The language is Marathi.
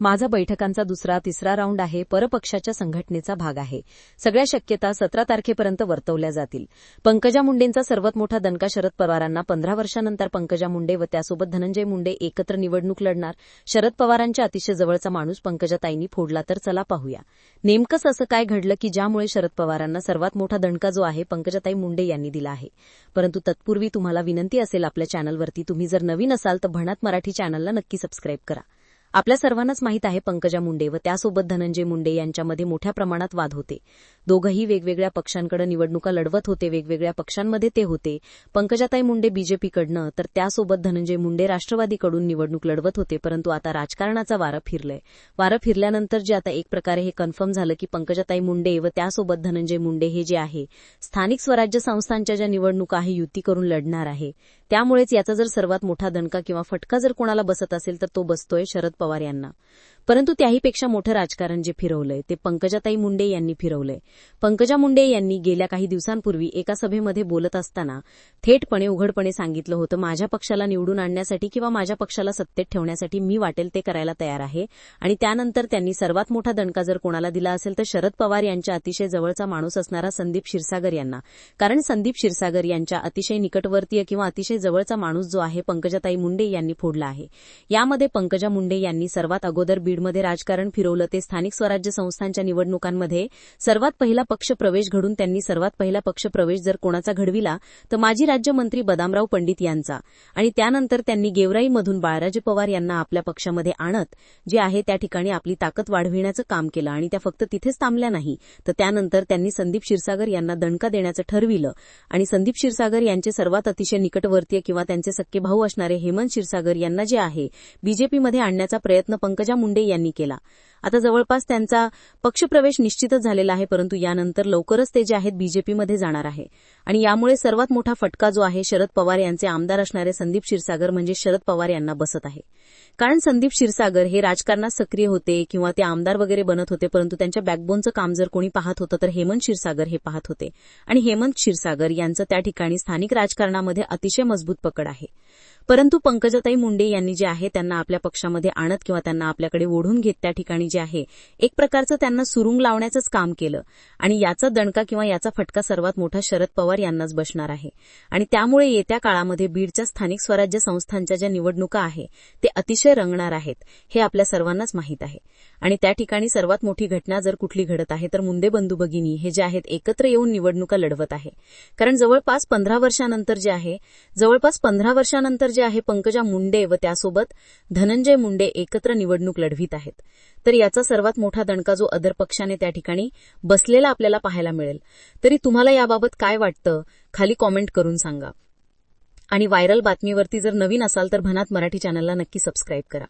माझा बैठकांचा दुसरा तिसरा राऊंड आहे. परपक्षाच्या संघटनेचा भाग आहे. सगळ्या शक्यता सतरा तारखेपर्यंत वर्तवल्या जातील. पंकजा मुंडेंचा सर्वात मोठा दणका शरद पवारांना पंधरा वर्षानंतर पंकजा मुंडे व त्यासोबत धनंजय मुंडे एकत्र निवडणूक लढणार. शरद पवारांच्या अतिशय जवळचा माणूस पंकजाताईंनी फोडला तर चला पाहूया. नेमकंच असं काय घडलं की ज्यामुळे शरद पवारांना सर्वात मोठा दणका जो आहे पंकजाताई मुंडे यांनी दिला आहे? परंतु तत्पूर्वी तुम्हाला विनंती असेल आपल्या चॅनलवरती. तुम्ही जर नवीन असाल तर भणात मराठी चॅनलला नक्की सबस्क्राईब करा. आपल्या सर्वांनाच माहीत आहे पंकजा मुंडे व त्यासोबत धनंजय मुंडे यांच्यामध्ये मोठ्या प्रमाणात वाद होते. दोघंही वेगवेगळ्या पक्षांकडे निवडणुका लढवत होते वेगवेगळ्या पक्षांमध्ये ते होते. पंकजाताई मुंडे बीजेपीकडनं तर त्यासोबत धनंजय मुंडे राष्ट्रवादीकडून निवडणूक लढवत होते परंतु आता राजकारणाचा वारं फिरलंय. वारं फिरल्यानंतर जे आता एक प्रकारे हे कन्फर्म झालं की पंकजाताई मुंडे व त्यासोबत धनंजय मुंडे हे जे आहे स्थानिक स्वराज्य संस्थांच्या ज्या निवडणुका आहे युती करून लढणार आहे. त्यामुळेच याचा जर सर्वात मोठा दणका किंवा फटका जर कोणाला बसत असेल तर तो बसतोय शरद पवार यांना. परंतु त्याहीपेक्षा मोठं राजकारण जे फिरवलंय ते पंकजाताई मुंडे यांनी फिरवलंय. पंकजा मुंडे यांनी गेल्या काही दिवसांपूर्वी एका सभेमध्ये बोलत असताना थेटपणे उघडपणे सांगितलं होतं माझ्या पक्षाला निवडून आणण्यासाठी किंवा माझ्या पक्षाला सत्तेत ठेवण्यासाठी मी वाटेल ते करायला तयार आहे. आणि त्यानंतर त्यांनी सर्वात मोठा दणका जर कोणाला दिला असेल तर शरद पवार यांच्या अतिशय जवळचा माणूस असणारा संदीप क्षीरसागर यांना. कारण संदीप क्षीरसागर यांच्या अतिशय निकटवर्तीय किंवा अतिशय जवळचा माणूस जो आहे पंकजाताई मुंडे यांनी फोडला आहे. यामध्ये पंकजा मुंडे यांनी सर्वात अगोदर बीड बीडमध्ये राजकारण फिरवलं ते स्थानिक स्वराज्य संस्थांच्या निवडणुकांमध्ये सर्वात पहिला पक्ष प्रवेश घडून त्यांनी सर्वात पहिला पक्ष प्रवेश जर कोणाचा घडविला तर माजी राज्यमंत्री बदामराव पंडित यांचा. आणि त्यानंतर त्यांनी गेवराईमधून बाळराजे पवार यांना आपल्या पक्षामध्ये आणत जे आहे त्या ठिकाणी आपली ताकद वाढविण्याचं काम केलं आणि त्या फक्त तिथेच थांबल्या नाही तर त्यानंतर त्यांनी संदीप क्षीरसागर यांना दणका देण्याचं ठरविलं. आणि संदीप क्षीरसागर यांचे सर्वात अतिशय निकटवर्तीय किंवा त्यांचे सख्खे भाऊ असणारे हेमंत क्षीरसागर यांना जे आहे बीजेपीमध्ये आणण्याचा प्रयत्न पंकजा मुंडे यांनी केला. आता जवळपास त्यांचा पक्षप्रवेश निश्चितच झालेला आहे परंतु यानंतर लवकरच ते जे आहेत बीजेपीमध्ये जाणार आहे. आणि यामुळे सर्वात मोठा फटका जो आहे शरद पवार यांचे आमदार असणारे संदीप क्षीरसागर म्हणजे शरद पवार यांना बसत आहे. कारण संदीप क्षीरसागर हे राजकारणात सक्रिय होते किंवा ते आमदार वगैरे बनत होते परंतु त्यांच्या बॅकबोनचं काम जर कोणी पाहत होतं तर हेमंत क्षीरसागर हे पाहत होते. आणि हेमंत क्षीरसागर यांचं त्या ठिकाणी स्थानिक राजकारणामध्ये अतिशय मजबूत पकड आहे. परंतु पंकजाताई मुंडे यांनी जे आहे त्यांना आपल्या पक्षामध्ये आणत किंवा त्यांना आपल्याकडे ओढून घेत त्या ठिकाणी जे आहे एक प्रकारचं त्यांना सुरुंग लावण्याचंच काम केलं. आणि याचा दणका किंवा याचा फटका सर्वात मोठा शरद पवार यांनाच बसणार आहे. आणि त्यामुळे येत्या काळामध्ये बीडच्या स्थानिक स्वराज्य संस्थांच्या ज्या निवडणुका आहे ते अतिशय रंगणार आहेत हे आपल्या सर्वांनाच माहीत आहे. आणि त्या ठिकाणी सर्वात मोठी घटना जर कुठली घडत आहे तर मुंडे बंधू भगिनी हे जे आहेत एकत्र येऊन निवडणुका लढवत आहे. कारण जवळपास पंधरा वर्षानंतर जे आहे जवळपास पंधरा वर्षानंतर जे आहे पंकजा मुंडे व त्यासोबत धनंजय मुंडे एकत्र निवडणूक लढवित आहेत. तर याचा सर्वात मोठा दणका जो अदर पक्षाने त्या ठिकाणी बसलेला आपल्याला पाहायला मिळेल. तरी तुम्हाला याबाबत काय वाटतं? खाली कॉमेंट करून सांगा. आणि व्हायरल बातमीवरती जर नवीन असाल तर भनात मराठी चॅनलला नक्की सबस्क्राईब करा.